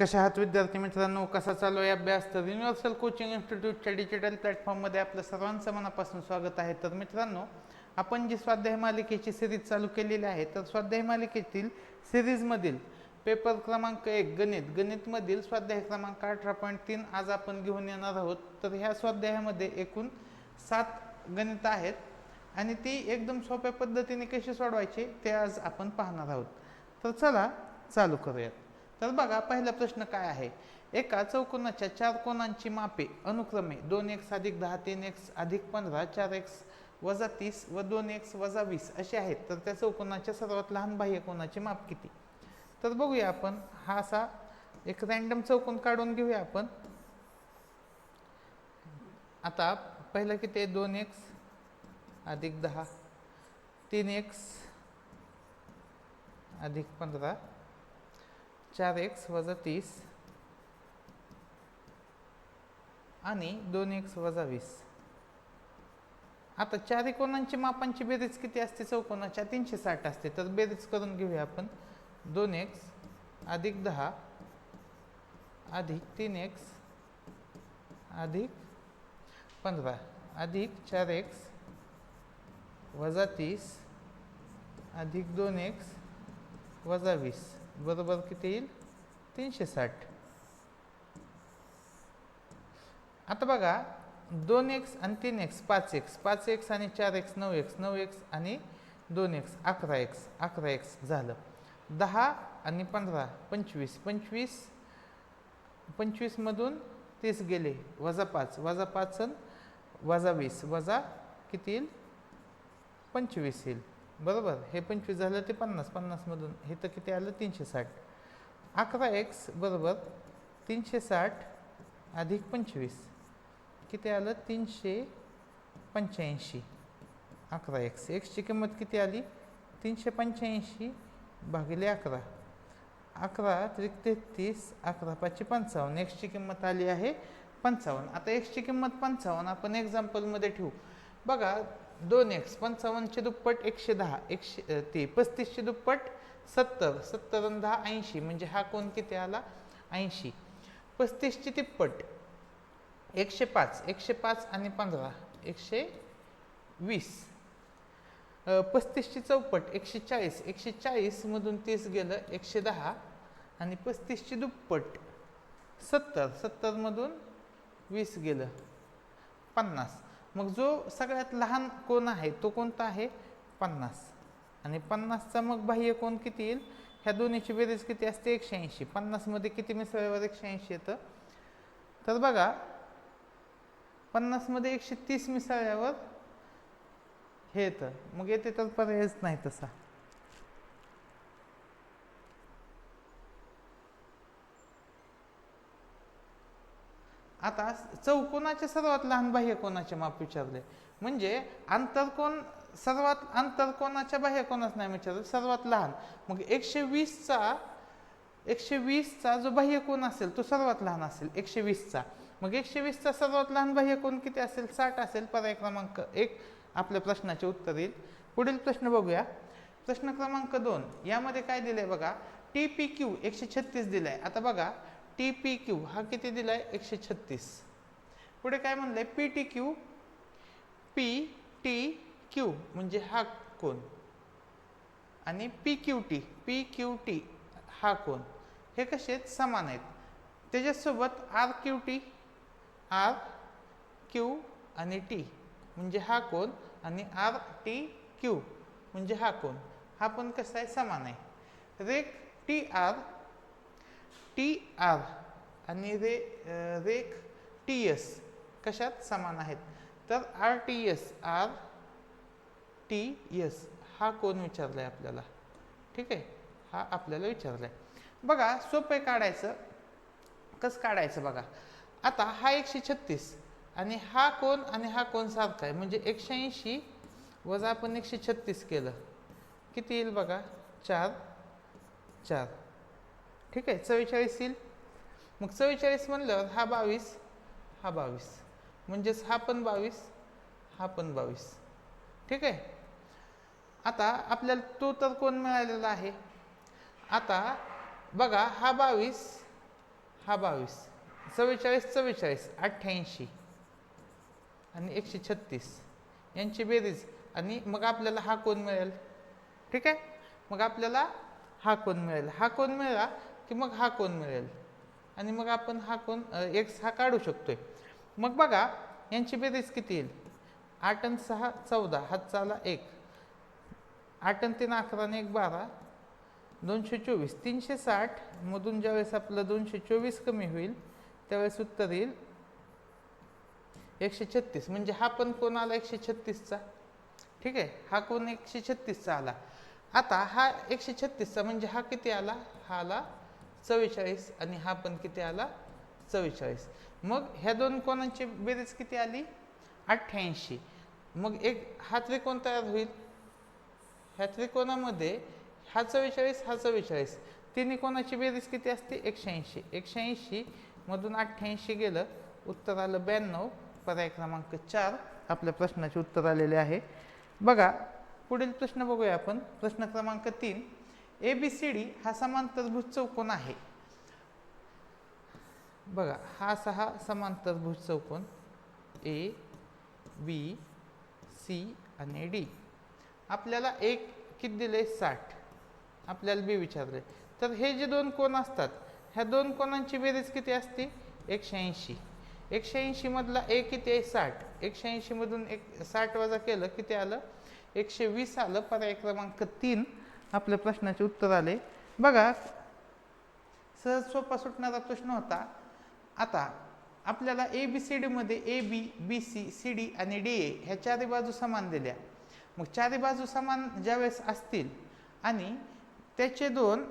कशा आहात विद्यार्थी मित्रांनो कसा चालू आहे अभ्यास? तर युनिव्हर्सल कोचिंग इन्स्टिट्यूटच्या डिजिटल प्लॅटफॉर्ममध्ये आपलं सर्वांचं मनापासून स्वागत आहे. तर मित्रांनो आपण जी स्वाध्याय मालिकेची सिरीज चालू केलेली आहे तर स्वाध्याय मालिकेतील सिरीजमधील पेपर क्रमांक एक गणित. गणितमधील स्वाध्याय क्रमांक अठरा पॉईंट तीन आज आपण घेऊन येणार आहोत. तर ह्या स्वाध्यायामध्ये एकूण सात गणित आहेत आणि ती एकदम सोप्या पद्धतीने कशी सोडवायची ते आज आपण पाहणार आहोत. तर चला चालू करूयात. तर बघा पहिला प्रश्न काय आहे? एका चौकोनाच्या चार कोणांची मापे अनुक्रमे दोन एक्स अधिक दहा तीन एक्स अधिक पंधरा चार एक्स वजा तीस व दोन एक्स वजा वीस असे आहेत. तर त्या चौकोनाच्या सर्वात लहान बाह्य कोणाचे माप किती? तर बघूया आपण. हा असा एक रँडम चौकोन काढून घेऊया आपण. आता पहिलं किती आहे? दोन एक्स अधिक दहा तीन एक्स अधिक पंधरा चार एक्स वजा तीस. आणि दोन एक्स वजा वीस. आता चारी कोणांची मापांची बेरीज किती असते? चौकोनाच्या तीनशे साठ असते. तर बेरीज करून घेऊया आपण. दोन एक्स अधिक दहा अधिक तीन एक्स अधिक पंधरा. अधिक चार एक्स वजा तीस अधिक दोन एक्स वजा वीस. बरोबर किती येईल? तीनशे साठ आता बघा दोन एक्स आणि तीन एक्स पाच एक्स पाच एक्स आणि चार एक्स नऊ एक्स नऊ एक्स आणि दोन एक्स अकरा एक्स अकरा एक्स झालं. दहा आणि पंधरा. पंचवीस. पंचवीस पंचवीसमधून तीस गेले. वजा पाच. वजा पाच आणि वजा वीस. वजा किती येईल? पंचवीस येईल. बरोबर हे पंचवीस झालं ते पन्नास पन्नासमधून हे तर किती आलं? तीनशे साठ. अकरा एक्स बरोबर तीनशे साठ अधिक पंचवीस किती आलं? तीनशे पंच्याऐंशी. अकरा एक्स एक्सची किंमत किती आली? तीनशे पंच्याऐंशी भागिले अकरा. अकरा त्रिक तेहतीस अकरा पाचशे पंचावन्न. एक्सची किंमत आली आहे पंचावन्न. आता एक्सची किंमत पंचावन्न आपण एक्झाम्पलमध्ये ठेवू. बघा दोन एक्स पंचावन्नचे दुप्पट एकशे दहा एकशे ते पस्तीसशे दुप्पट सत्तर सत्तर आणि दहा ऐंशी म्हणजे हा कोण किती आला? ऐंशी. पस्तीसची तिप्पट एकशे पाच एकशे पाच आणि पंधरा एकशे वीस. पस्तीसची चौपट एकशे चाळीस एकशे चाळीसमधून तीस गेलं एकशे दहा. आणि पस्तीसची दुप्पट सत्तर सत्तरमधून वीस गेलं पन्नास. मग जो सगळ्यात लहान कोण आहे तो कोणता आहे? पन्नास. आणि पन्नासचा मग बाह्य कोण किती येईल? ह्या दोन्हीची बेरीज किती असते? एकशे ऐंशी. पन्नासमध्ये किती मिसळल्यावर एकशे ऐंशी येतं? तर बघा पन्नासमध्ये एकशे तीस मिसळल्यावर हे येतं. मग येते तर पर्यायच नाही तसा. आता चौकोनाचे सर्वात लहान बाह्यकोनाचे माप विचारले? म्हणजे आंतरकोण सर्वात आंतरकोणाच्या बाह्यकोनाच नाही विचारलं सर्वात लहान. मग एकशे वीसचा एकशे वीसचा जो बाह्य कोण असेल तो सर्वात लहान असेल एकशे वीसचा मग एकशे वीसचा सर्वात लहान बाह्य कोण किती असेल? साठ असेल. पर्याय क्रमांक एक आपल्या प्रश्नाचे उत्तर येईल. पुढील प्रश्न बघूया. प्रश्न क्रमांक दोन. यामध्ये काय दिलंय बघा? टी पी क्यू एकशे छत्तीस दिलंय. आता बघा टी पी क्यू हा किती दिला आहे एकशे छत्तीस. पुढे काय म्हणलं आहे P T Q P T Q म्हणजे हा कोण? आणि P Q T P Q T हा कोण? हे कसे आहेत? समान आहेत. त्याच्यासोबत R Q T R Q आणि टी म्हणजे हा कोण? आणि आर टी क्यू म्हणजे हा कोण? हा पण कसा आहे? समान आहे. रेक टी आर टी आर आणि रे रेख टी एस कशात समान आहेत? तर R T S R T S हा कोण विचारला आहे आपल्याला? ठीक आहे? हा आपल्याला विचारला आहे बघा सोपं आहे काढायचं. कसं काढायचं बघा? आता हा एकशे छत्तीस आणि हा कोण आणि हा कोण सारखा आहे? म्हणजे एकशे ऐंशी वजा आपण एकशे छत्तीस केलं. किती येईल बघा? चार चार. ठीक आहे चव्वेचाळीस येईल. मग चव्वेचाळीस म्हणल्यावर हा बावीस हा बावीस. म्हणजेच हा पण बावीस हा पण बावीस. ठीक आहे? आता आपल्याला तो तर कोण मिळालेला आहे? आता बघा हा बावीस हा बावीस. चव्वेचाळीस चव्वेचाळीस अठ्ठ्याऐंशी आणि एकशे छत्तीस. यांची बेरीज. आणि मग आपल्याला हा कोण मिळेल? ठीक आहे? मग आपल्याला हा कोण मिळेल? हा कोण मिळाला? की मग हा कोण मिळेल? आणि मग आपण हा कोण एक्स हा काढू शकतोय. मग बघा यांची बेरीज किती येईल? आठ आणि सहा चौदा. हात चाला एक. आठ आणि तीन अकरा आणि एक बारा. दोनशे चोवीस. तीनशे साठ. मधून ज्यावेळेस आपलं दोनशे चोवीस कमी होईल त्यावेळेस उत्तर येईल एकशे छत्तीस. म्हणजे हा पण कोण आला? एकशे छत्तीसचा. ठीक आहे? हा कोण एकशे छत्तीसचा आला? आता हा एकशे छत्तीसचा म्हणजे हा किती आला? हा आला चव्वेचाळीस आणि हा पण किती आला? चव्वेचाळीस. मग ह्या दोन कोणांची बेरीज किती आली? अठ्ठ्याऐंशी. मग एक हा त्रिकोण तयार होईल. ह्या त्रिकोणामध्ये हा चव्वेचाळीस हा चव्वेचाळीस. तिन्ही कोणाची बेरीज किती असते? एकशे ऐंशी. एकशे ऐंशी मधून अठ्ठ्याऐंशी गेलं उत्तर आलं ब्याण्णव. पर्याय क्रमांक चार आपल्या प्रश्नाचे उत्तर आलेले आहे. बघा पुढील प्रश्न बघूया आपण. प्रश्न क्रमांक तीन. ए बी सी डी हा समांतरभुज चौकोन आहे. बघा हा सहा हा समांतरभुज चौकोन ए बी सी आणि डी आपल्याला एक किती दिले साठ. आपल्याला बी विचारले तर हे जे दोन कोण असतात ह्या दोन कोणांची बेरीज किती असते? एकशे ऐंशी. एकशे ऐंशीमधला ए किती आहे? साठ. एकशे ऐंशीमधून एक साठ वजा केलं किती आलं? एकशे वीस आलं. पर्याय क्रमांक तीन. आपल्या प्रश्नाचे उत्तर आले. बघा सहज सोपा सुटणारा प्रश्न होता. आता आपल्याला ए बी सी डीमध्ये A B B C C D आणि डी ए ह्या चारही बाजू समान दिल्या. मग चारही बाजू समान ज्यावेळेस असतील आणि त्याचे दोन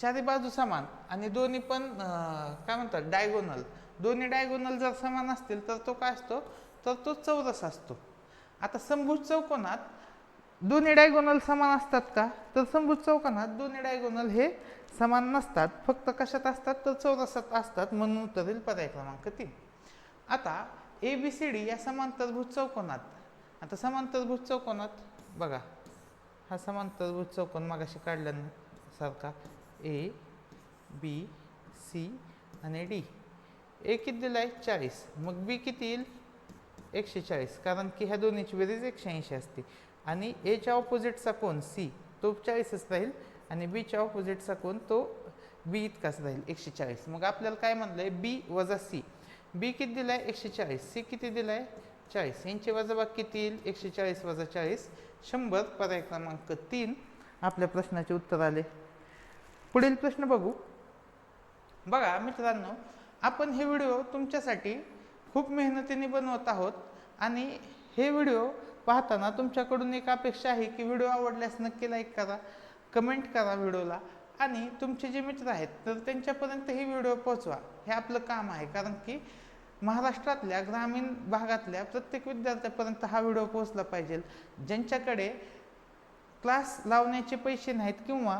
चारही बाजू समान आणि दोन्ही पण काय म्हणतात डायगोनल दोन्ही डायगोनल जर समान असतील तर तो काय असतो? तर तो चौरस असतो. आता समभुज चौकोनात दोन्ही डायगोनल समान असतात का? तर समभुज चौकोनात दोन्ही डायगोनल हे समान नसतात. फक्त कशात असतात? तर चौरसात असतात म्हणून उत्तर पर्याय क्रमांक तीन. आता ए बी सी डी या समांतरभूत चौकोनात. आता समांतरभूत चौकोनात बघा. हा समांतरभूत चौकोन मागाशी काढल्यासारखा. ए बी सी आणि डी ए किती दिला आहे चाळीस. मग बी किती येईल? एकशे चाळीस कारण की ह्या दोन्हीची बेरीज एकशे ऐंशी असते. आणि एच्या ऑपोजिटचा कोण सी तो चाळीसच राहील आणि बीच्या ऑपोजिटचा कोण तो बी इतकाच राहील एकशे चाळीस मग आपल्याला काय म्हणलं आहे बी वजा सी बी किती दिला आहे एकशे चाळीस सी किती दिला आहे चाळीस. यांची वजाबाग किती येईल? एकशे चाळीस वजा चाळीस. शंभर. पर्याय क्रमांक तीन. आपल्या प्रश्नाचे उत्तर आले. पुढील प्रश्न बघू. बघा मित्रांनो आपण हे व्हिडिओ तुमच्यासाठी खूप मेहनतीने बनवत आहोत आणि हे व्हिडिओ पाहताना तुमच्याकडून एक अपेक्षा आहे की व्हिडिओ आवडल्यास नक्की लाईक करा कमेंट करा व्हिडिओला. आणि तुमचे जे मित्र आहेत तर त्यांच्यापर्यंत ही व्हिडिओ पोचवा हे आपलं काम आहे कारण की महाराष्ट्रातल्या ग्रामीण भागातल्या प्रत्येक विद्यार्थ्यापर्यंत हा व्हिडिओ पोचला पाहिजे. ज्यांच्याकडे क्लास लावण्याचे पैसे नाहीत किंवा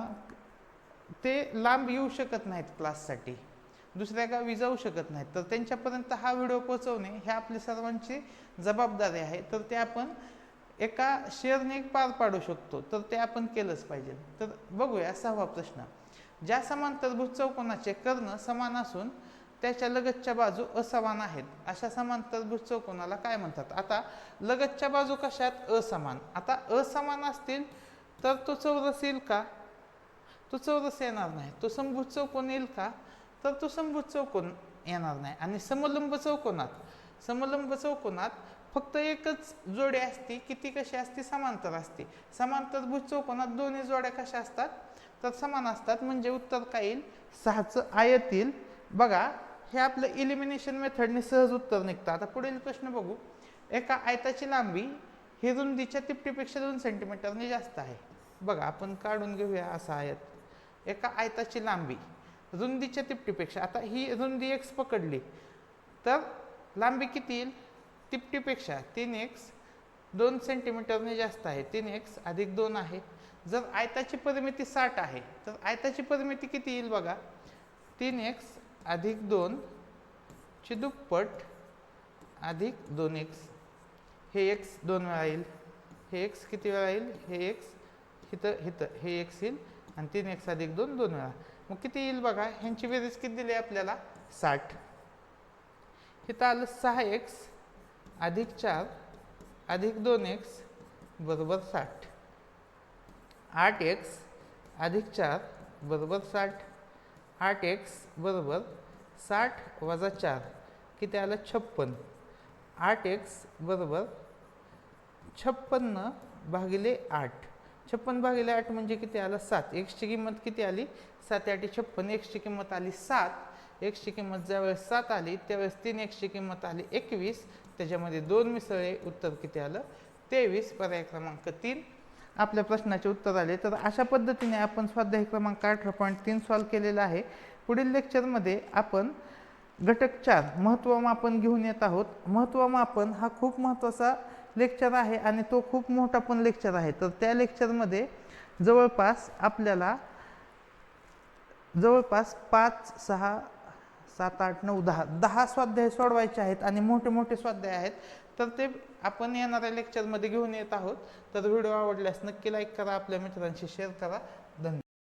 ते लांब येऊ शकत नाहीत क्लाससाठी दुसऱ्या गावी जाऊ शकत नाहीत. तर त्यांच्यापर्यंत हा व्हिडिओ पोहोचवणे हे आपली सर्वांची जबाबदारी आहे. तर ते आपण एका शेअरने पार पाडू शकतो. तर ते आपण केलंच पाहिजे. तर बघूया सहावा प्रश्न. ज्या समांतरभुज चौकोनाचे कर्ण समान असून त्याच्या लगतच्या बाजू असमान आहेत अशा समांतरभुज चौकोनाला काय म्हणतात? आता लगतच्या बाजू कशात? असमान. आता असमान असतील तर तो चौरस येईल का? तो चौरस येणार नाही. तो समभुज चौकोन येईल का? तर तो समभुज चौकोन येणार नाही. आणि समलंब चौकोनात समलंब चौकोनात फक्त एकच जोडी असते किती कशी असते? समांतर असते. समांतर समांतरभुज चौकोनात दोन्ही जोड्या कशा असतात? तर समान असतात. म्हणजे उत्तर काय येईल? सहाचं आयत येईल. बघा हे आपलं इलिमिनेशन मेथडने सहज उत्तर निघतं. आता पुढील प्रश्न बघू. एका आयताची लांबी ही रुंदीच्या तिपटीपेक्षा दोन सेंटीमीटरने जास्त आहे. बघा आपण काढून घेऊया असा आयत. एका आयताची लांबी. रुंदीच्या तिपटीपेक्षा. आता ही रुंदी एक्स पकडली तर लांबी किती येईल? तिपटीपेक्षा तीन एक्स दोन सेंटीमीटरने जास्त आहे. तीन एक्स अधिक दोन आहे. जर आयताची परिमिती साठ आहे तर आयताची परिमिती किती येईल बघा? तीन एक्स अधिक दोन ची दुप्पट अधिक दोन एक्स हे एक्स दोन वेळा येईल. हे एक्स किती वेळा येईल? हे एक्स हिथं हिथं. हे एक्स येईल आणि तीन एक्स अधिक दोन दोन वेळा. मग किती येईल बघा? ह्यांची बेरीज किती दिली आहे आपल्याला? साठ. इथं आलं सहा एक्स अधिक चार अधिक दोन एक्स बरोबर साठ. आठ एक्स अधिक चार बरोबर साठ. आठ एक्स बरोबर साठ वजा चार. किती आलं? छप्पन. आठ एक्स बरोबर छप्पन्न भागिले आठ. छप्पन भागिले आठ म्हणजे किती आलं? सात. एक्सची किंमत किती आली? सात आठी छप्पन. एक्सची किंमत आली सात. एक्सची किंमत ज्यावेळेस सात आली त्यावेळेस तीन एक्सची किंमत आली एकवीस. त्याच्यामध्ये दोन मिसळे उत्तर किती आलं? तेवीस. पर्याय क्रमांक तीन. आपल्या प्रश्नाचे उत्तर आले. तर अशा पद्धतीने आपण स्वाध्याय क्रमांक अठरा पॉईंट तीन सॉल्व केलेला आहे. पुढील लेक्चरमध्ये आपण घटक चार महत्त्वमापन घेऊन येत आहोत. महत्त्वमापन हा खूप महत्त्वाचा लेक्चर आहे आणि तो खूप मोठा पण लेक्चर आहे. तर त्या लेक्चरमध्ये जवळपास आपल्याला जवळपास पाच सहा सात आठ नऊ दहा दहा स्वाध्याय सोडवायचे आहेत आणि मोठे मोठे स्वाध्याय आहेत. तर ते आपण येणाऱ्या लेक्चरमध्ये घेऊन येत आहोत. तर व्हिडिओ आवडल्यास नक्की लाईक करा आपल्या मित्रांशी शेअर करा. धन्यवाद.